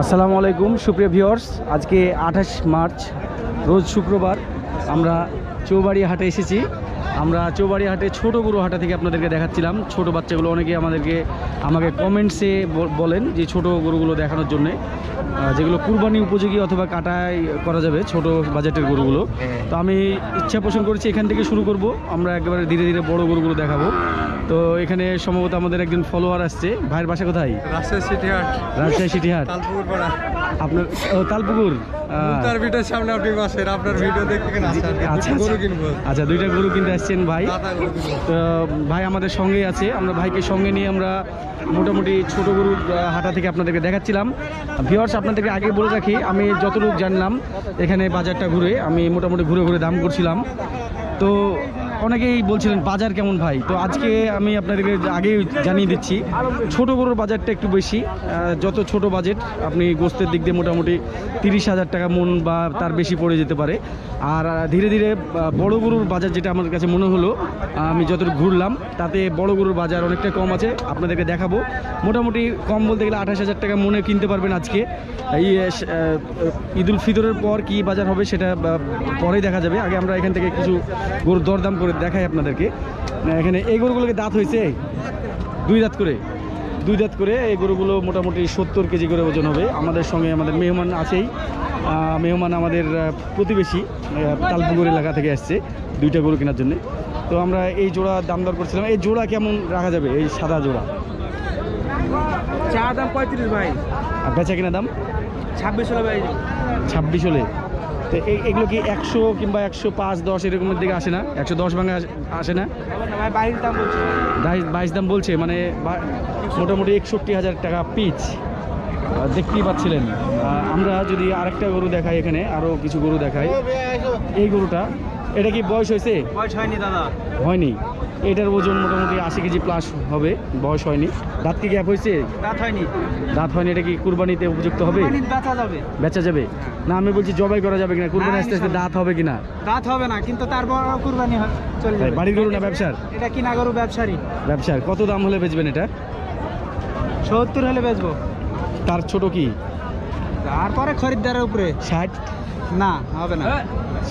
আসসালামু আলাইকুম সুপ্রিয় ভিওর্স আজকে আঠাশ মার্চ রোজ শুক্রবার আমরা চৌবাড়ি হাটে এসেছি। আমরা চৌবাড়ি হাটে ছোটো গরু হাটা থেকে আপনাদেরকে দেখাচ্ছিলাম। ছোট বাচ্চাগুলো অনেকে আমাদেরকে আমাকে কমেন্টসে বলেন যে ছোট গরুগুলো দেখানোর জন্যে যেগুলো কুরবানি উপযোগী অথবা কাটাই করা যাবে ছোট বাজেটের গরুগুলো। তো আমি ইচ্ছা পোষণ করেছি এখান থেকে শুরু করব। আমরা একেবারে ধীরে ধীরে বড় গরুগুলো দেখাবো। তো এখানে সম্ভবত আমাদের একজন ফলোয়ার আসছে। ভাইয়ের বাসা কোথায়? রাজশাহী সিটি হাট। রাজশাহী সিটি হাট। আপনার ও তালপুকুর। তার ভিডিওর সামনে আপনি বসেন আপনার ভিডিও দেখতে কেন আচ্ছা গরু আচ্ছা। কিনবো। আচ্ছা দুইটা গরু কিনতে আসছেন ভাই। গরু তো ভাই আমাদের সঙ্গেই আছে। আমরা ভাইকে সঙ্গে নিয়ে আমরা মোটামুটি ছোট গরুর আহ, হাটা থেকে আপনাদেরকে দেখাচ্ছিলাম। ভিওর্স আপনাদেরকে আগে বলে রাখি আমি যতটুকু জানলাম এখানে বাজারটা ঘুরে আমি মোটামুটি ঘুরে ঘুরে দাম করছিলাম। তো অনেকেই বলছিলেন, বাজার কেমন ভাই? তো আজকে আমি আপনাদেরকে আগেই জানিয়ে দিচ্ছি, ছোট গরুর বাজারটা একটু বেশি যত ছোট বাজেট, আপনি গোস্তের দিক দিয়ে মোটামুটি তিরিশ হাজার টাকা মন বা তার বেশি পড়ে যেতে পারে। আর ধীরে ধীরে বড় গরুর বাজার যেটা আমার কাছে মনে হলো আমি যতটুকু ঘুরলাম, তাতে বড় গরুর বাজার অনেকটা কম আছে, আপনাদেরকে দেখাবো। মোটামুটি কম বলতে গেলে আঠাশ হাজার টাকা মনে কিনতে পারবেন আজকে। এই ঈদুল ফিতরের পর কি বাজার হবে সেটা পরেই দেখা যাবে। আগে আমরা এখান থেকে কিছু গরুর দরদাম করে দেখাই আপনাদেরকে। এখানে এই গরুগুলোকে দাঁত হয়েছে? দুই দাঁত করে। দুই দাঁত করে এই গরুগুলো মোটামুটি সত্তর কেজি করে ওজন হবে। আমাদের সঙ্গে আমাদের মেহমান আছেই। মেহমান আমাদের প্রতিবেশী তালপুকুর এলাকা থেকে আসছে দুইটা গরু কেনার জন্য। তো আমরা এই জোড়া দাম দর করছিলাম। এই জোড়া কেমন রাখা যাবে? এই সাদা জোড়া? চা দাম পঁয়ত্রিশ ভাই। আর বেচা কিনা দাম? ছাব্বিশ হলো ভাই। ছাব্বিশ হলে? তো এগুলো কি একশো কিংবা একশো পাঁচ, দশ এরকমের দিকে আসে না? একশো দশ ভাঙা আসে না? বাইশ বাইশ দাম বলছে মানে মোটামুটি একষট্টি হাজার টাকা পিচ। দেখতেই পাচ্ছিলেন। আমরা যদি আরেকটা গরু দেখাই এখানে আরও কিছু গরু দেখাই। এই গরুটা এটা কি বয়স হয়েছে? বয়স হয়নি দাদা। হয়নি। এটার ওজন মোটামুটি আশি কেজি প্লাস হবে বয়স হয়নি। দাঁত কি গ্যাপ হয়েছে? দাঁত হয়নি। দাঁত হয়নি এটা কি কুরবানিতে উপযুক্ত হবে? বেচা যাবে। বেচা যাবে? না আমি বলছি জবাই করা যাবে কিনা? কুরবানি না, আস্তে আস্তে দাঁত হবে কিনা? দাঁত হবে না কিন্তু তারপর কুরবানি হয় চলে যাবে। বাড়ির গরু না ব্যবসার? এটা কিনা গরু ব্যবসারী ব্যবসার। কত দাম হলে বেচবেন এটা? সত্তর হলে বেচবো। তার ছোট কি? তারপরে খরিদ্দারের উপরে। ষাট? না হবে না।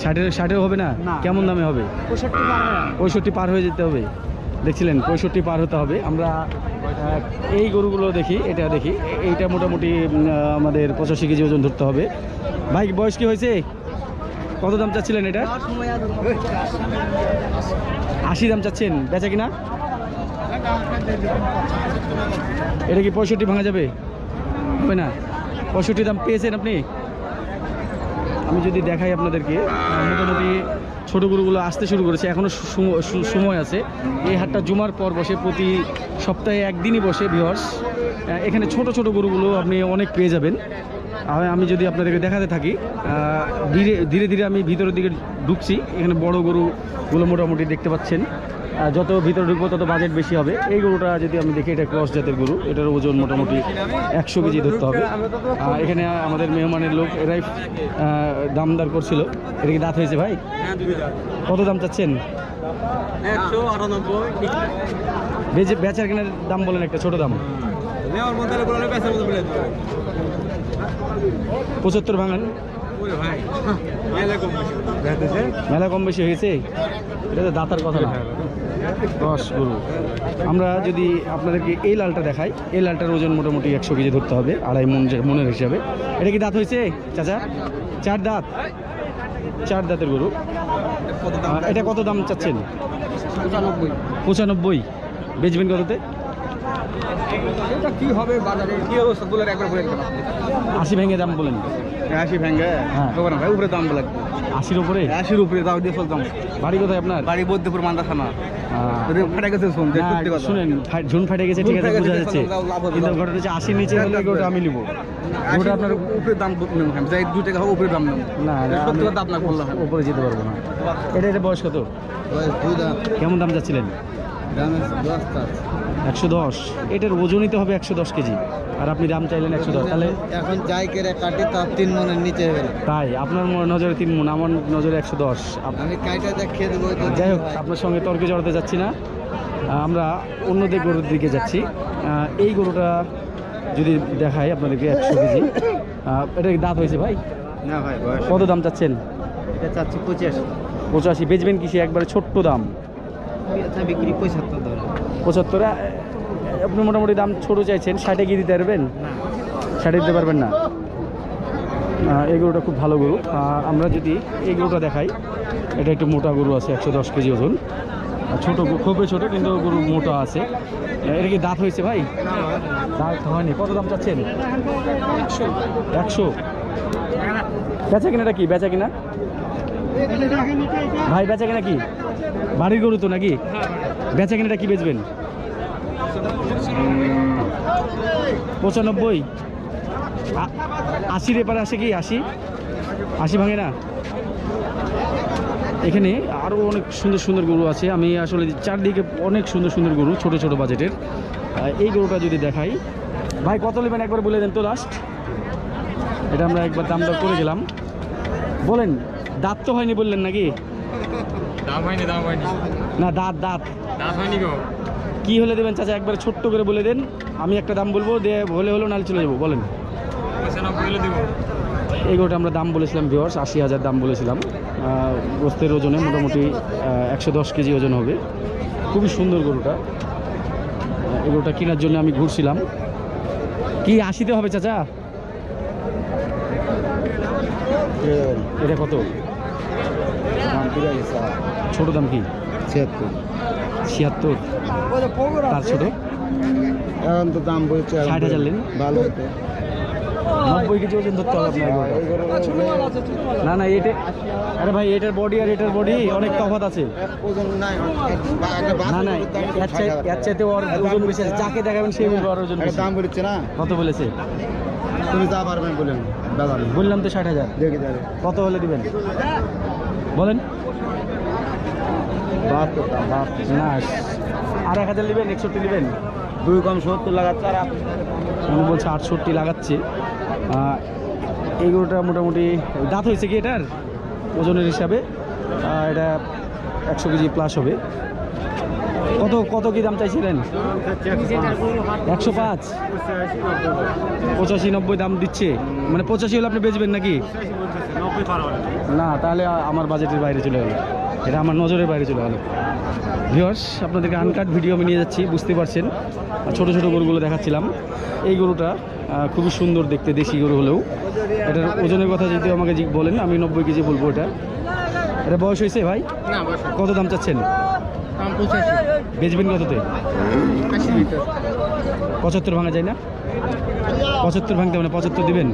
ষাটের ষাটেও হবে না। কেমন দামে হবে? পঁয়ষট্টি পার হয়ে যেতে হবে। দেখছিলেন পঁয়ষট্টি পার হতে হবে। আমরা এই গরুগুলো দেখি এটা দেখি। এইটা মোটামুটি আমাদের পঁচাশি কেজি ওজন ধরতে হবে। ভাই বয়স কি হয়েছে? কত দাম চাচ্ছিলেন এটা? আশি দাম চাচ্ছেন। বেচা কিনা? এটা কি পঁয়ষট্টি ভাঙা যাবে? হবে না। পঁয়ষট্টি দাম পেয়েছেন আপনি? আমি যদি দেখাই আপনাদেরকে মোটামুটি ছোটো গরুগুলো আসতে শুরু করেছে এখনও সময় আছে। এই হাটটা জুমার পর বসে, প্রতি সপ্তাহে একদিনই বসে ভিওর্স এখানে ছোট ছোট গরুগুলো আপনি অনেক পেয়ে যাবেন। আমি যদি আপনাদেরকে দেখাতে থাকি ধীরে ধীরে ধীরে আমি ভিতরের দিকে ঢুকছি। এখানে বড় গরুগুলো মোটামুটি দেখতে পাচ্ছেন। যত ভিতরে ঢুকবো তত বাজেট বেশি হবে। এই গরুটা যদি আমি দেখি এটা ক্রস জাতের গরু। এটার ওজন মোটামুটি একশো কেজি ধরতে হবে। এখানে আমাদের মেহমানের লোক এরাই দামদার করছিল। এটা কি দাঁত হয়েছে ভাই? কত দাম চাচ্ছেন? বেচে বেচার কেনার দাম বলেন একটা ছোট দাম। দেবে। পঁচাত্তর ভাঙান। মেলা কম বেশি। হয়েছে? এটা তো দাঁতার কথা না। দশ গরু। আমরা যদি আপনাদেরকে এই লালটা দেখাই এই লালটার ওজন মোটামুটি একশো কেজি ধরতে হবে আড়াই মন মনের হিসাবে। এটা কি দাঁত হয়েছে চাচা? চার দাঁত। চার দাঁতের গরু। এটা কত দাম চাচ্ছেন? পঁচানব্বই। পঁচানব্বই। বেচবেন কততে? এটা কি হবে বাজারে? কি অবস্থা? বলে একবার বলে আশি ভেঙে দাম বলেন। আশি ভেঙ্গে হ্যাঁ। ভাই উপরে দাম বলে আশির উপরে? আশির উপরে দিয়ে চলতাম। বাড়ি কোথায় আপনার? বাড়ি বদ্যপুর মান্দাখানা গেছে শুনেন ঝুন ফাটে গেছে ঠিক আছে বোঝা যাচ্ছে। লাভ- লাভ হবে, কিন্তু ঘটনা হচ্ছে আশির নিচে হলে ওটা আমি নিব। ওটা আপনার উপরে দাম নেব আমি যাই দু টাকা হোক উপরে দাম নেব। না না, সত্যি কথা আপনাকে বললাম। উপরে যেতে পারব না। এটা এটা বয়স কত? দুই দাম কেমন দাম যাচ্ছিলেন? একশো দশ। এটার ওজনই তো হবে একশো দশ কেজি। আর আপনি দাম চাইলেন একশো দশ। তাহলে এখন যাই কেড়ে কাটি তার তিন মনের নিচে তাই আপনার নজরে তিন মন আমার নজরে একশো দশ। আমি কাইটা দেখিয়ে দেবো যাই হোক আপনার সঙ্গে তর্কে জড়াতে যাচ্ছি না। আমরা অন্য দিক গরুর দিকে যাচ্ছি। এই গরুটা যদি দেখাই আপনাদেরকে একশো কেজি। এটা দাঁত হয়েছে ভাই? না ভাই কত দাম চাচ্ছেন? এটা চাচ্ছি পঁচাশি। পঁচাশি। বেচবেন কিসে? একবারে ছোট্ট দাম। এটা বিক্রি পঁচাত্তর? আপনি মোটামুটি দাম ছোট চাইছেন, ষাটে কি দিতে পারবেন? ষাটে দিতে পারবেন না। এই গরুটা খুব ভালো গরু। আমরা যদি এই গরুটা দেখাই, এটা একটু মোটা গরু আছে, একশো দশ কেজি ওজন। ছোটো খুবই ছোটো, কিন্তু গরু মোটা আছে। এটা কি দাঁত হয়েছে ভাই? দাঁত হয়নি। কত দাম চাচ্ছেন? একশো। বেচা কিনাটা কি? বেচা কিনা? ভাই, বেচা কিনা কি? বাড়ির গরু তো নাকি? বেচা কিনাটা কি বেচবেন? পঁচানব্বই? আশির এপারে আসে কি? আশি? আশি ভাঙে না? এখানে আরও অনেক সুন্দর সুন্দর গরু আছে। আমি আসলে চারদিকে অনেক সুন্দর সুন্দর গরু, ছোট ছোট বাজেটের এই গরুটা যদি দেখাই। ভাই, কত নেবেন একবার বলে দেন তো লাস্ট এটা আমরা একবার দাম দর করে গেলাম বলেন, দাঁত তো হয়নি বললেন নাকি? দাম হয়নি দাম হয়নি। না দাঁত দাঁত। হয়নি গো। কি হলে দেবেন চাচা? একবার ছোট্ট করে বলে দেন। আমি একটা দাম বলব দিয়ে হলে হলো নালে চলে যাব বলেন। গরুটা আমরা দাম বলেছিলাম ভিওর্স আশি হাজার দাম বলেছিলাম। গোস্তের ওজনে মোটামুটি একশো দশ কেজি ওজন হবে। খুবই সুন্দর গরুটা। গরুটা কেনার জন্য আমি ঘুরছিলাম। কি আশিতে হবে চাচা? এটা কত? ছোট দাম কি? ছিয়াত্তর। ছিয়াত্তর। তার ছোট? এখন তো দাম বলছে ষাট হাজার নেন? ভালো নব্বই কেজি ওজন ধরতে হবে আপনার না না এটা আরে ভাই এটার বডি আর এটার বডি অনেক তফাৎ আছে। না না এর চাই চাইতে ওর ওজন বেশি আছে। যাকে দেখাবেন সেই বলবে ওর ওজন দাম বলছে না? কত বলেছে? তুমি যা পারবেন বলেন বললাম তো ষাট হাজার। কত হলে দিবেন? বলেন। বাহাত্তর দাম বাহাত্তর। না আর এক হাজার নেবেন একষট্টি নেবেন। দুই কম সত্তর লাগাচ্ছে আর উনি বলছে আটষট্টি লাগাচ্ছে। গরুটা মোটামুটি দাঁত হয়েছে কি এটার? ওজনের হিসাবে? এটা একশো কেজি প্লাস হবে। কত কত কি দাম চাইছিলেন? একশো পাঁচ। পঁচাশি নব্বই দাম দিচ্ছে। মানে পঁচাশি হলে আপনি বেচবেন নাকি? না তাহলে আমার বাজেটের বাইরে চলে গেল। এটা আমার নজরের বাইরে চলে গেল। ভিওর্স আপনাদেরকে আনকাট ভিডিও আমি নিয়ে যাচ্ছি বুঝতে পারছেন। আর ছোটো ছোটো গরুগুলো দেখাচ্ছিলাম। এই গরুটা খুবই সুন্দর দেখতে দেশি গরু হলেও। এটার ওজনের কথা যদি আমাকে বলেন আমি নব্বই কেজি বলব এটা। এটা বয়স হয়েছে ভাই? কত দাম চাচ্ছেন? বেচবেন কততে? পঁচাত্তর ভাঙা যায় না? পঁচাত্তর ভাঙতে মানে পঁচাত্তর দিবেন?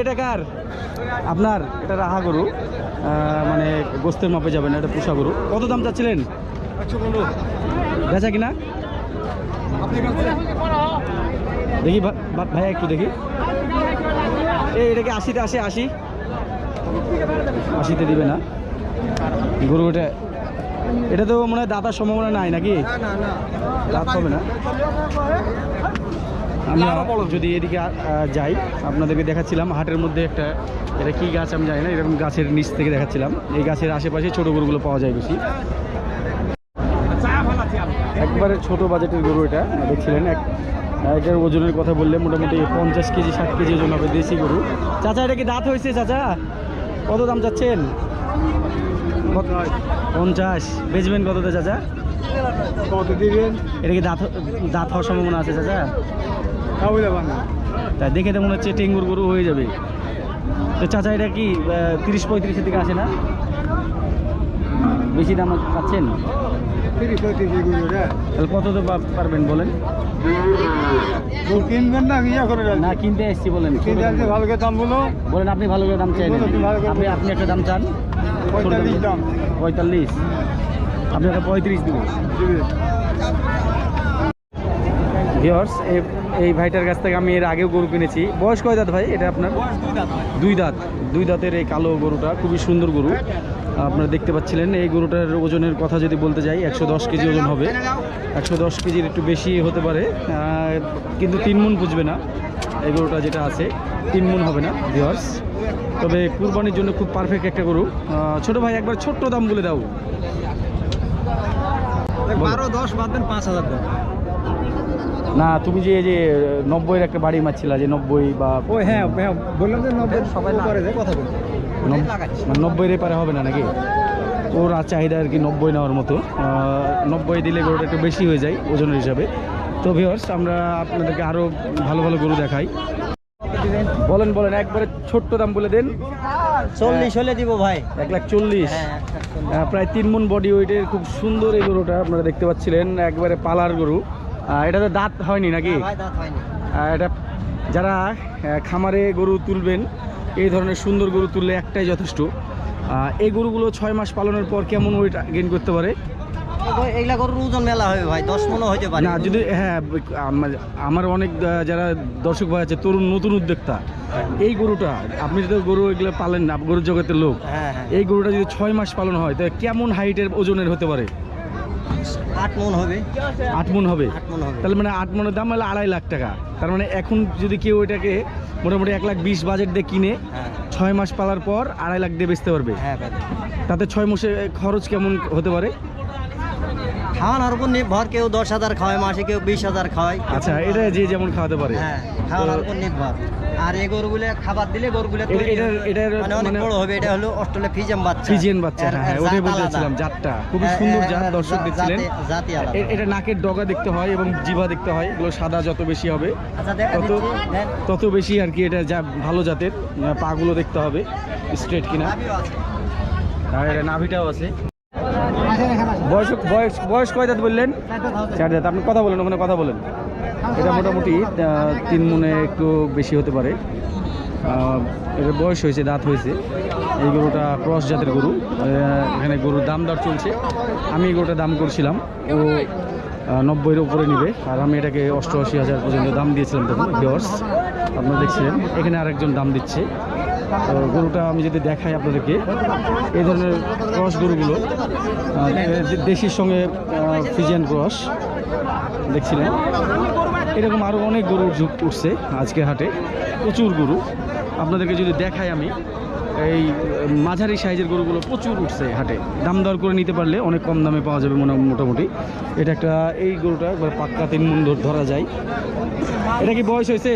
এটা কার আপনার এটা রাহা গরু মানে গোস্তের মাপে যাবে না এটা পোষা গরু কত দাম চাচ্ছিলেন বেচা কিনা দেখি ভাইয়া একটু দেখি এই এটাকে আশিতে আসে আশি আশিতে দিবে না গরু এটা এটা তো মনে হয় দাতার সম্ভাবনা নাই নাকি লাভ হবে না আমরা যদি এদিকে যাই আপনাদেরকে দেখাচ্ছিলাম হাটের মধ্যে একটা এটা কি গাছ আমি জানি না এরকম গাছের নিচ থেকে দেখাচ্ছিলাম। এই গাছের আশেপাশে ছোট গরুগুলো পাওয়া যায় বেশি। একবারে ছোট বাজেটের গরু এটা দেখছিলেন এক এটার ওজনের কথা বললে মোটামুটি পঞ্চাশ কেজি ষাট কেজি ওজন হবে দেশি গরু। চাচা এটা কি দাঁত হয়েছে চাচা? কত দাম চাচ্ছেন? পঞ্চাশ। বেচবেন কততে চাচা? কত দিবেন? এটা কি দাঁত দাঁত হওয়ার সম্ভাবনা আছে চাচা? তাই দেখে তো মনে হচ্ছে টেঙ্গুর গরু হয়ে যাবে। তো চাচা এটা কি তিরিশ পঁয়ত্রিশের দিকে আসে না? বেশি দাম পাচ্ছেন? রে তাহলে কত তো পারবেন বলেন? কিনবেন না ইয়া করে না কিনতে এসছি বলেন। ভালো করে দাম বলো। বলেন আপনি ভালো করে দাম চাই আপনি আপনি একটা দাম চান? পঁয়তাল্লিশ দাম। পঁয়তাল্লিশ। আপনি একটা পঁয়ত্রিশ দিবেন। ভিওর্স এই ভাইটার কাছ থেকে আমি এর আগেও গরু কিনেছি। বয়স কয় দাঁত ভাই? এটা আপনার? দুই দাঁত দুই দাঁতের এই কালো গরুটা খুবই সুন্দর গরু। আপনারা দেখতে পাচ্ছিলেন এই গরুটার ওজনের কথা যদি বলতে যাই একশো দশ কেজি ওজন হবে। একশো দশ কেজির একটু বেশি হতে পারে। কিন্তু তিন মন বুঝবে না। এই গরুটা যেটা আছে তিন মন হবে না ভিওর্স তবে কুরবানির জন্য খুব পারফেক্ট একটা গরু। ছোট ভাই একবার ছোট্ট দাম বলে দাও। বারো দশ বাদ দেন পাঁচ হাজার দেন না তুমি যে এই যে নব্বইয়ের একটা বাড়ি মারছিলা যে নব্বই বা ও হ্যাঁ হ্যাঁ বললাম যে নব্বই সবাই করে যে কথা বলছি। নব- মানে নব্বইয়ের পারে হবে না নাকি? ওর আর চাহিদা আর কি নব্বই নেওয়ার মতো। নব্বই দিলে গরুটা একটু বেশি হয়ে যায় ওজনের হিসাবে। তো ভিওর্স আমরা আপনাদেরকে আরও ভালো ভালো গরু দেখাই। বলেন বলেন একবারে ছোট্ট দাম বলে দেন। চল্লিশ হলে দিব ভাই। এক লাখ চল্লিশ। প্রায় তিন মন বডি ওয়েটের খুব সুন্দর এই গরুটা আপনারা দেখতে পাচ্ছিলেন। একবারে পালার গরু। এটাতে দাঁত হয়নি নাকি? আহ, এটা যারা খামারে গরু তুলবেন এই ধরনের সুন্দর গরু তুললে একটাই যথেষ্ট। এই গরুগুলো ছয় মাস পালনের পর কেমন ওয়েট গেইন করতে পারে? এইগুলা গরুর ওজন মেলা হবে ভাই দশ হইতে পারে। না যদি হ্যাঁ আমার- অনেক যারা দর্শক ভাই আছে তরুণ নতুন উদ্যোক্তা এই গরুটা আপনি যদি গরু এগুলো পালেন না গরুর জগতের লোক হ্যাঁ হ্যাঁ। এই গরুটা যদি ছয় মাস পালন হয় তাহলে কেমন হাইটের ওজনের হতে পারে? আট মন হবে। আট মন তাহলে মানে আট মনের দাম হলে আড়াই লাখ টাকা। তার মানে এখন যদি কেউ এটাকে মোটামুটি এক লাখ বিশ বাজেট দিয়ে কিনে হ্যাঁ। ছয় মাস পালার পর আড়াই লাখ দিয়ে বেচতে পারবে। হ্যাঁ তাতে ছয় মাসে খরচ কেমন হতে পারে? খাওয়ানোর উপর নির্ভর কেউ দশ হাজার খাওয়ায় মাসে কেউ বিশ হাজার খাওয়ায়। আচ্ছা এটা যে যেমন খাওয়াতে পারে। হ্যাঁ খাওয়ানোর উপর নির্ভর। আর এই গরুগুলো খাবার দিলে গরুগুলো মানে অনেক মানে- বড় হবে এটা হলো অস্ট্রেলিয়া ফিজিয়াম বাচ্চা। ফিজিয়ান বাচ্চা হ্যাঁ হ্যাঁ ওটাই জাতটা। খুবই এর- সুন্দর জাত দর্শক দেখছিলেন। জাতি আলাদা। এটা নাকের ডগা দেখতে হয় এবং জিভা দেখতে হয় এগুলো সাদা যত বেশি হবে আচ্ছা তত তত বেশি আর কি এটা যা ভালো জাতের পাগুলো দেখতে হবে স্ট্রেট কিনা। আর এটা নাভিটাও আছে। বয়স বয়স বয়স কয় দাঁত বললেন? চার দাঁত আপনি কথা বলেন, ওখানে কথা বলেন। এটা মোটামুটি তিন মনে একটু বেশি হতে পারে। এটা বয়স হয়েছে, দাঁত হয়েছে। এই গরুটা ক্রস জাতের গরু। এখানে গরুর দাম দর চলছে। আমি গরুটা দাম করছিলাম। ও নব্বইয়ের উপরে নিবে। আর আমি এটাকে অষ্টআশি হাজার পর্যন্ত দাম দিয়েছিলাম তখন ভিওর্স আপনারা দেখছিলেন, এখানে আরেকজন দাম দিচ্ছে। গরুটা আমি যদি দেখাই আপনাদেরকে, এই ধরনের ক্রস গরুগুলো দেশির সঙ্গে ফিজিয়ান ক্রস, দেখছিলেন? এরকম আরও অনেক গরু যুগ উঠছে আজকে হাটে, প্রচুর গরু। আপনাদেরকে যদি দেখাই আমি, এই, মাঝারি সাইজের গরুগুলো প্রচুর উঠছে হাটে। দাম দর করে নিতে পারলে অনেক কম দামে পাওয়া যাবে মনে, মোটামুটি। এটা একটা, এই গরুটা একবার পাক্কা তিন মন ধরা যায়। এটা কি বয়স হয়েছে?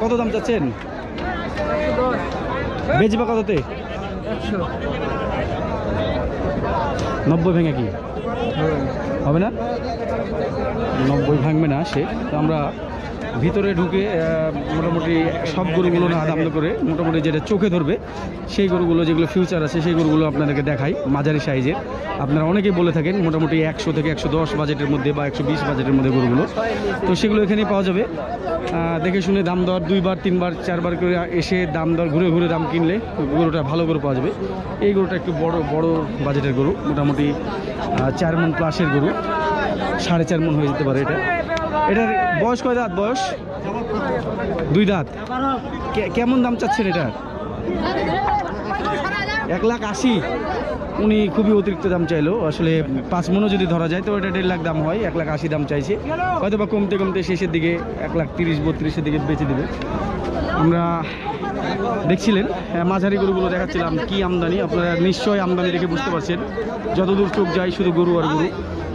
কত দাম চাচ্ছেন? বেচবা কততে? নব্বই ভেঙে কি? হবে না? নব্বই ভাঙবে না সে। তো আমরা ভিতরে ঢুকে মোটামুটি সব গরুগুলো না দাম করে মোটামুটি যেটা চোখে ধরবে, সেই গরুগুলো যেগুলো ফিউচার আছে, সেই গরুগুলো আপনাদেরকে দেখাই, মাঝারি সাইজের আপনারা অনেকেই বলে থাকেন মোটামুটি একশো থেকে একশো দশ বাজেটের মধ্যে বা একশো বিশ বাজেটের মধ্যে গরুগুলো। তো সেগুলো এখানেই পাওয়া যাবে। দেখে শুনে দাম দর দুইবার, তিনবার, চারবার করে এসে দাম দর ঘুরে ঘুরে দাম কিনলে গরুটা ভালো করে পাওয়া যাবে। এই গরুটা একটু বড় বড় বাজেটের গরু, মোটামুটি চার মন প্লাসের গরু, সাড়ে চার মন হয়ে যেতে পারে এটা। এটার বয়স কয় দাঁত বয়স? দুই দাঁত। কেমন দাম চাচ্ছেন এটা? এক লাখ আশি। উনি খুবই অতিরিক্ত দাম চাইলো। আসলে পাঁচ মনও যদি ধরা যায় তো এটা দেড় লাখ দাম হয় এক লাখ আশি দাম চাইছে। হয়তো বা কমতে কমতে শেষের দিকে এক লাখ তিরিশ বত্রিশের দিকে বেঁচে দেবে। আমরা দেখছিলেন হ্যাঁ, মাঝারি গরুগুলো দেখাচ্ছিলাম কি আমদানি। আপনারা নিশ্চয়ই আমদানি দেখে বুঝতে পারছেন যতদূর চোখ যায় শুধু গরু আর গরু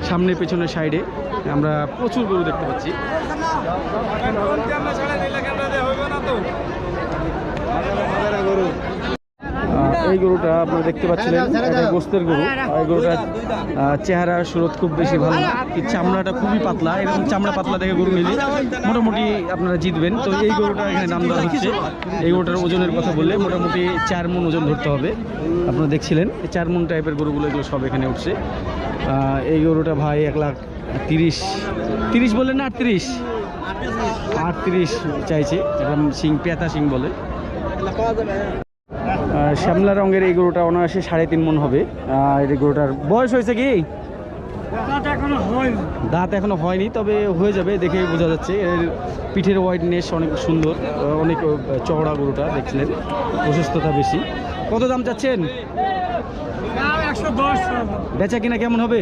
সামনে পেছনে সাইডে। আমরা প্রচুর গরু দেখতে পাচ্ছি। এই গরুটা আপনারা দেখতে পাচ্ছিলেন এটা গোস্তের গরু। এই গরুটার চেহারা সুরত খুব বেশি ভালো। কি চামড়াটা খুবই পাতলা এরকম চামড়া পাতলা দেখে গরু নিলে মোটামুটি আপনারা জিতবেন। তো এই গরুটা এখানে নাম দেওয়া হচ্ছে। এই গরুটার ওজনের কথা বললে মোটামুটি চার মন ওজন ধরতে হবে। আপনারা দেখছিলেন এই চার মন টাইপের গরুগুলো এগুলো সব এখানে উঠছে। আহ, এই গরুটা ভাই এক লাখ তিরিশ তিরিশ বললেন না আটত্রিশ? আটত্রিশ চাইছে এরকম সিং পেতা সিং বলে। শ্যামলা রঙের এই গরুটা অনায়াসে সাড়ে তিন মন হবে। আর এই গরুটার বয়স হয়েছে কি? দাঁত এখনও হয়নি। তবে হয়ে যাবে দেখে বোঝা যাচ্ছে। এর পিঠের হোয়াইটনেস অনেক সুন্দর অনেক চওড়া গরুটা দেখছিলেন অসুস্থতা বেশি। কত দাম চাচ্ছেন? বেচা কিনা কেমন হবে?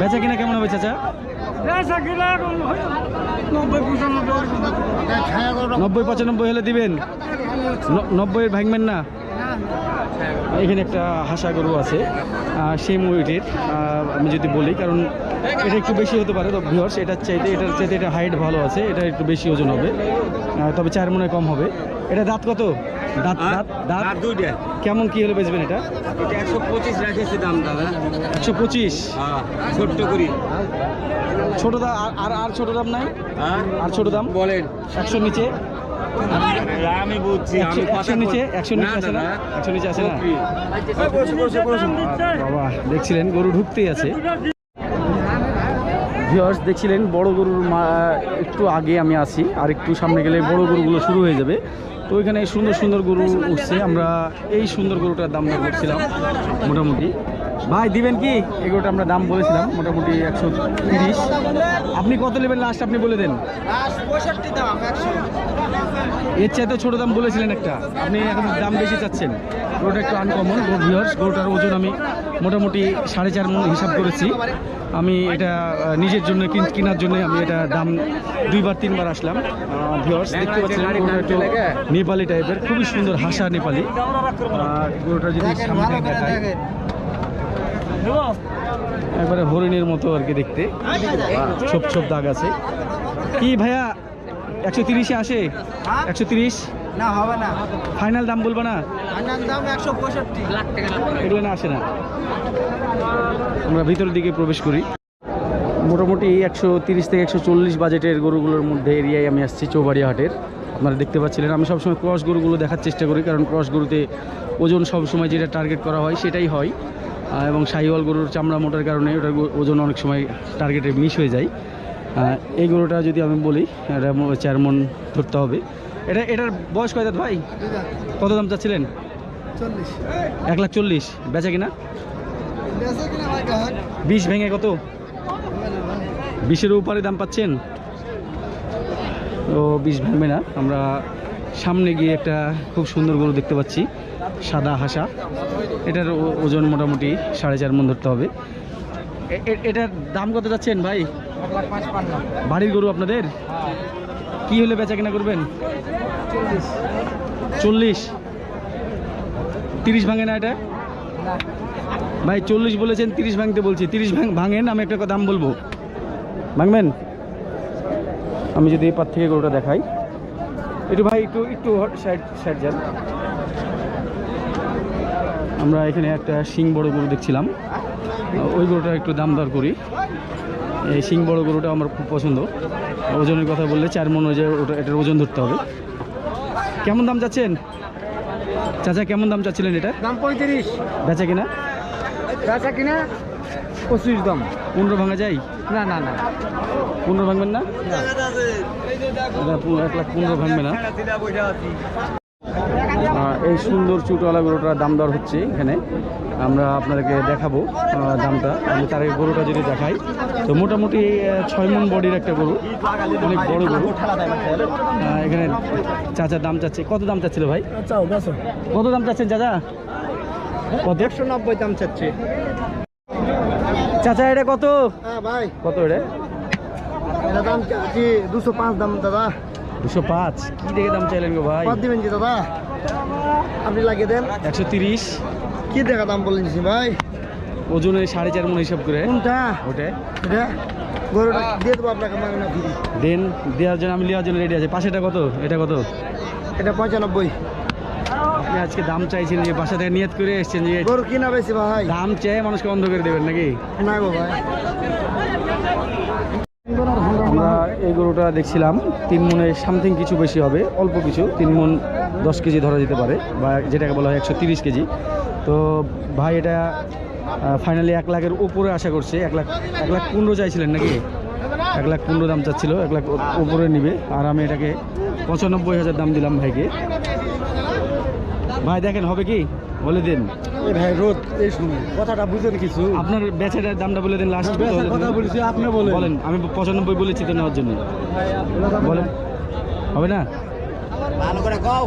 বেচা কিনা কেমন হবে চাচা? নব্বই পঁচানব্বই হলে দিবেন? নব্বই ভাঙবেন না? এখানে একটা হাসা গরু আছে সেম ওয়েটের আমি যদি বলি কারণ এটা একটু বেশি হতে পারে তো ভিওর্স এটার চাইতে এটার চাইতে এটা হাইট ভালো আছে এটা একটু বেশি ওজন হবে তবে চার মনে কম হবে। এটা দাঁত কত? দাঁত দাঁত? দাঁত দুইটা। কেমন কি হলে বেচবেন এটা? এটা একশো পঁচিশ রাখেছে দাম দাদা। একশো পঁচিশ? হ্যাঁ ছোট্ট করি। ছোট দাম আর- আর আর ছোট দাম নাই? হ্যাঁ? আর ছোট দাম? বলেন। একশোর নিচে? আমি বুঝছি একশোর নিচে? একশোর নিচে আছে না। একশোর নিচে আছে না? বাবা দেখছিলেন গরু ঢুকতেই আছে। ভিউয়ার্স দেখছিলেন বড় গরুর মা একটু আগে আমি আছি আর একটু সামনে গেলে বড় গরুগুলো শুরু হয়ে যাবে। তো ওইখানে সুন্দর সুন্দর গরু উঠছে আমরা এই সুন্দর গরুটার দাম দর করছিলাম মোটামুটি। ভাই দিবেন কি? এই গরুটা আমরা দাম বলেছিলাম মোটামুটি একশো তিরিশ। আপনি কত নেবেন লাস্ট আপনি বলে দেন। এর চাইতে ছোট দাম বলেছিলেন একটা। আপনি এখন দাম বেশি চাচ্ছেন। গরুটা একটু আনকমন ভিউয়ার্স গরুটার ওজন আমি মোটামুটি সাড়ে চার মন হিসাব করেছি। আমি এটা নিজের জন্য কিন- কেনার জন্য আমি এটা দাম দুইবার তিনবার আসলাম। ভিউয়ার্স দেখতে পাচ্ছেন গরুটা একটু নেপালি টাইপের খুবই সুন্দর হাসা নেপালি। আর গরুটা যদি সামনে একবারে হরিণের মতো আর কি দেখতে। ছোপ ছোপ দাগ আছে। কি ভাইয়া একশো তিরিশে আসে? একশো তিরিশ? না হবে না। ফাইনাল দাম বলব না? আনার দাম একশো পঁয়ষট্টি। এগুলো না আসে না। আমরা ভিতরের দিকে প্রবেশ করি। মোটামুটি একশো তিরিশ থেকে একশো চল্লিশ বাজেটের গরুগুলোর মধ্যে এরিয়ায় আমি আসছি চৌবাড়িয়া হাটের। আপনারা দেখতে পাচ্ছিলেন আমি সবসময় ক্রস গরুগুলো দেখার চেষ্টা করি কারণ ক্রস গরুতে ওজন সবসময় যেটা টার্গেট করা হয় সেটাই হয়। এবং সাইওয়াল গরুর চামড়া মোটার কারণে ওটার ওজন অনেক সময় টার্গেটে মিস হয়ে যায়। এই গরুটা যদি আমি বলি এটা মো- চার মন ধরতে হবে। এটা এটার বয়স কয় ভাই? কত দাম চাচ্ছিলেন? এক লাখ চল্লিশ। বেচা কিনা? বিশ ভেঙে কত? বিশের উপরে দাম পাচ্ছেন? তো বিশ ভাঙবে না। আমরা সামনে গিয়ে একটা খুব সুন্দর গরু দেখতে পাচ্ছি। সাদা হাসা। এটার ওজন মোটামুটি সাড়ে চার মন ধরতে হবে। এটার দাম কত যাচ্ছেন ভাই? বাড়ির গরু আপনাদের? কি হলে বেচা কিনা করবেন? চল্লিশ। চল্লিশ তিরিশ ভাঙে না এটা? ভাই, চল্লিশ বলেছেন, তিরিশ ভাঙতে বলছি। তিরিশ ভাঙ ভাঙেন, আমি একটা দাম বলব। ভাঙবেন? আমি যদি এপার থেকে গরুটা দেখাই। একটু ভাই, একটু একটু সাইড সাইড যান। আমরা এখানে একটা শিং বড় গরু দেখছিলাম। ওই গরুটা একটু দাম দর করি। এই শিং বড় গরুটা আমার খুব পছন্দ। ওজনের কথা বললে চার মন ওজে ওটা এটার ওজন ধরতে হবে। কেমন দাম চাচ্ছেন? চাচা কেমন দাম চাচ্ছিলেন এটা? দাম পঁয়ত্রিশ। বেচা কিনা? বেচা কিনা পঁচিশ দাম। পনেরো ভাঙা যায়? না না না। পনেরো ভাঙবেন না? এক লাখ পনেরো ভাঙবে না। এই সুন্দর চুটওয়ালা গরুটার দাম দর হচ্ছে এখানে। আমরা আপনাদেরকে দেখাবো দামটা। আমি তার আগে গরুটা যদি দেখাই। তো মোটামুটি ছয় মন বডির একটা গরু অনেক বড় গরু। এখানে চাচার দাম চাচ্ছে। কত দাম চাচ্ছিল ভাই? কত দাম চাচ্ছেন চাচা? কত? একশো নব্বই দাম চাচ্ছে। চাচা এটা কত? হ্যাঁ ভাই। কত এটা? এটা দাম চাচ্ছি দুশো পাঁচ দাম দাদা। দুশো পাঁচ। কি দেখে দাম চাইলেন গো ভাই? দিবেন কি দাদা? আপনি লাগিয়ে দেন। একশো তিরিশ। কি দেখা দাম বলেন ভাই? ওজনে সাড়ে চার মন হিসাব করে। কোনটা? ওটা এটা? গরুটা দিয়ে দেবো আপনাকে মাগনা ফ্রি দেন দেওয়ার জন্য আমি নেওয়ার জন্য রেডি আছে। পাশেটা কত? এটা কত? এটা পঁচানব্বই। আপনি আজকে দাম চাইছেন যে বাসা থেকে নিয়ত করে এসেছেন যে গরু কিনা বেশি ভাই। দাম চেয়ে মানুষকে অন্ধ করে দেবেন নাকি? না গো ভাই। আমরা এই গরুটা দেখছিলাম। তিন মনের সামথিং কিছু বেশি হবে অল্প কিছু। তিন মন দশ কেজি ধরা যেতে পারে বা যেটাকে বলা হয় একশো তিরিশ কেজি। তো ভাই এটা ফাইনালি এক লাখের উপরে আশা করছে। এক লাখ এক লাখ পনেরো চাইছিলেন নাকি? এক লাখ পনেরো দাম চাচ্ছিল এক লাখ উপরে নিবে। আর আমি এটাকে পঁচানব্বই হাজার দাম দিলাম ভাইকে। ভাই দেখেন হবে কি? বলে দিন। এই ভাই রোদ এই শুনুন কথাটা বুঝেন কিছু। আপনার বেচাটার দামটা বলে দিন লাস্ট কথা বলেছি, আপনি বলেন। বলেন আমি পঁচানব্বই বলেছি তো নেওয়ার জন্য। বলেন। হবে না? ভালো করে কও।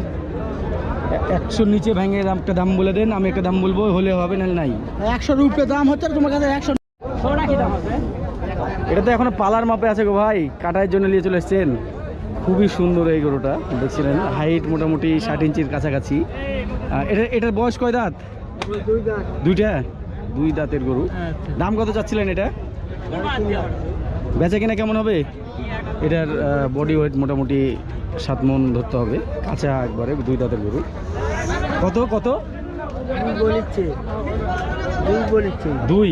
একশোর নিচে ভেঙে একটা দাম বলে দেন আমি একটা দাম বলব হলে হবে না নাই। একশো রুপে দাম হচ্ছে তোমার কাছে একশো এটা তো এখনও পালার মাপে আছে গো ভাই কাটার জন্য নিয়ে চলে এসছেন। খুবই সুন্দর এই গরুটা দেখছিলেন? হাইট মোটামুটি ষাট ইঞ্চির কাছাকাছি। এটা এটার বয়স কয় দাঁত? দুইটা? দুই দাঁতের গরু। দাম কত চাচ্ছিলেন এটা? বেচা কিনা কেমন হবে? এটার বডি ওয়েট মোটামুটি সাত মন ধরতে হবে। কাঁচা একবারে দুই দাঁতের গরু। কত কত? দুই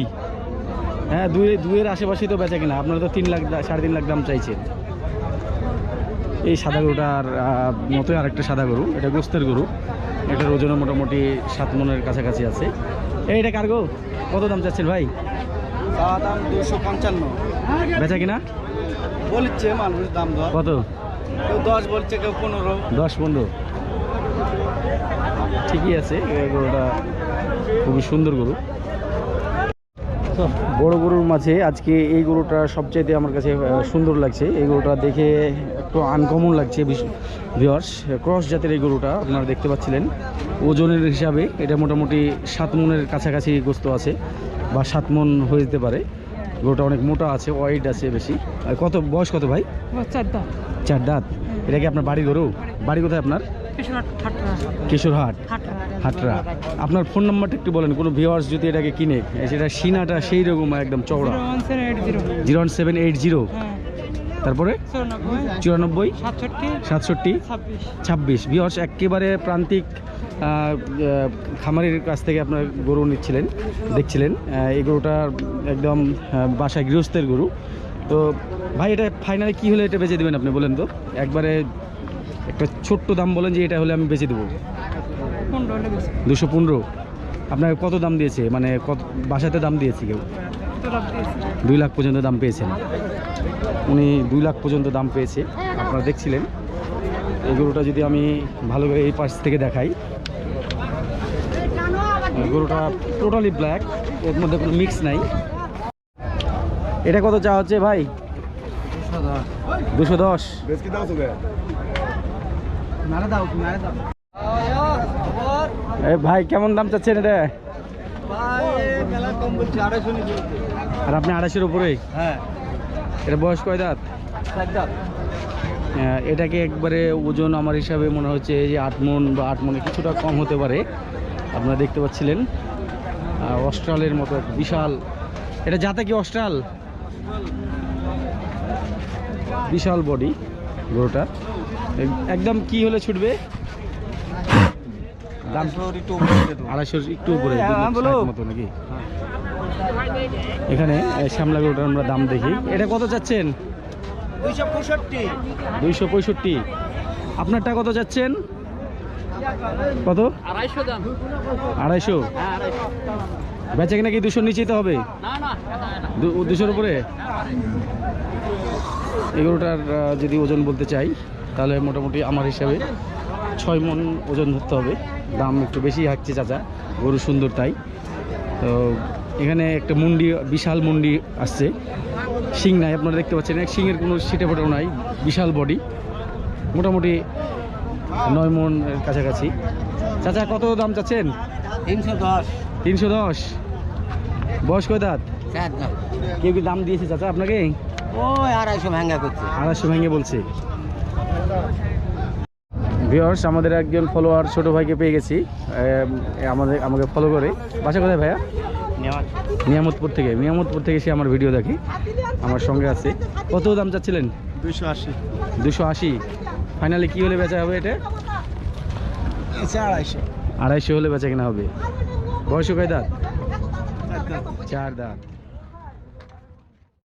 হ্যাঁ দুই দুইয়ের আশেপাশেই তো বেচা কিনা। আপনারা তো তিন লাখ সাড়ে তিন লাখ দাম চাইছেন। এই সাদা গরুটার মতোই আরেকটা সাদা গরু। এটা গোস্তের গরু। এটার ওজনও মোটামুটি সাত মনের কাছাকাছি আছে। এই এটা কার গো? কত দাম চাচ্ছেন ভাই? দাম দুশো পঞ্চান্ন। বেচা কিনা? বলছে মানুষ দাম দর। কত? কেউ দশ বলছে কেউ পনেরো। দশ পনেরো। ঠিকই আছে এই গরুটা খুবই সুন্দর গরু। বড় গরুর মাঝে আজকে এই গরুটা সবচাইতে আমার কাছে সুন্দর লাগছে। এই গরুটা দেখে একটু আনকমন লাগছে ভিওর্স ক্রস জাতের এই গরুটা আপনারা দেখতে পাচ্ছিলেন। ওজনের হিসাবে এটা মোটামুটি সাত মনের কাছাকাছি গোস্ত আছে বা সাত মন হয়ে যেতে পারে। গরুটা অনেক মোটা আছে ওয়াইড আছে বেশি। আর কত বয়স কত ভাই? চার দাঁত। এটা কি আপনার বাড়ি গরু? বাড়ি কোথায় আপনার? কিশোরহাট হাটরা। আপনার ফোন নাম্বারটা একটু বলেন কোনো ভিওয়ার্স যদি এটাকে কিনে সেটা সিনাটা সেই রকম একদম চওড়া। Zero one seven eight zero. তারপরে? চুরানব্বই। সাতষট্টি। ছাব্বিশ। ভিওয়ার্স একেবারে প্রান্তিক খামারির কাছ থেকে আপনার গরু নিচ্ছিলেন দেখছিলেন। এই গরুটা একদম বাসায় গৃহস্থের গরু। তো ভাই এটা ফাইনালি কি হলে এটা বেচে দেবেন আপনি বলেন তো? একবারে একটা ছোট্ট দাম বলেন যে এটা হলে আমি বেচে দেবো। দুশো পনেরো? আপনার কত দাম দিয়েছে? মানে কত বাসাতে দাম দিয়েছে কেউ? দুই লাখ পর্যন্ত দাম পেয়েছেন। উনি দুই লাখ পর্যন্ত দাম পেয়েছে। আপনারা দেখছিলেন। এই গরুটা যদি আমি ভালোভাবে এই পাশ থেকে দেখাই গরুটা টোটালি ব্ল্যাক এর মধ্যে কোনো মিক্স নাই। এটা কত চা হচ্ছে ভাই? দুশো দশ। ভাই, কেমন দাম চাচ্ছেন এটা? আর আপনি আড়াইশোর উপরে হ্যাঁ এটা বয়স কয় দাঁত? এটাকে একবারে ওজন আমার হিসাবে মনে হচ্ছে যে আট মন বা আট মনে কিছুটা কম হতে পারে। আপনারা দেখতে পাচ্ছিলেন অস্ট্রালের মতো বিশাল এটা যাতে কি অস্ট্রাল? বিশাল বডি গরুটা। একদম কি হলে ছুটবে? দাম একটু উপরে আড়াইশোর একটু উপরে মতো নাকি? এখানে শ্যামলা গরুটার আমরা দাম দেখি। এটা কত চাচ্ছেন? দুইশো পঁয়ষট্টি। আপনারটা কত যাচ্ছেন কত? আড়াইশো দাম। আড়াইশো? বেচা কিনা কি দুশোর নিচেই তো হবে দুশোর উপরে? এগুলোটার যদি ওজন বলতে চাই তাহলে মোটামুটি আমার হিসাবে ছয় মন ওজন ধরতে হবে। দাম একটু বেশি হাঁকছে চাচা গরু সুন্দর তাই। তো এখানে একটা মুন্ডি বিশাল মুন্ডি আসছে। শিং নাই আপনারা দেখতে পাচ্ছেন এক শিংয়ের কোনো সিটে ফোটাও নাই বিশাল বডি মোটামুটি নয় মন কাছাকাছি। চাচা কত দাম চাচ্ছেন? তিনশো দশ। তিনশো দশ। বয়স কয় দাঁত? কেউ কি দাম দিয়েছে চাচা আপনাকে? ওই আড়াইশো ভাঙ্গা করছে। আড়াইশো ভেঙে বলছে। ভিওর্স আমাদের একজন ফলোয়ার ছোট ভাইকে পেয়ে গেছি। আমাদের আমাকে ফলো করে। বাসা কোথায় ভাইয়া? নিয়ামতপুর থেকে। নিয়ামতপুর থেকে সে আমার ভিডিও দেখি আমার সঙ্গে আছে। কত দাম চাচ্ছিলেন? দুশো আশি। দুশো আশি। ফাইনালি কি হলে বেচা হবে এটা? আড়াইশো। আড়াইশো হলে বেচা কেনা হবে। বয়স কয় দাঁত। চার দাঁত।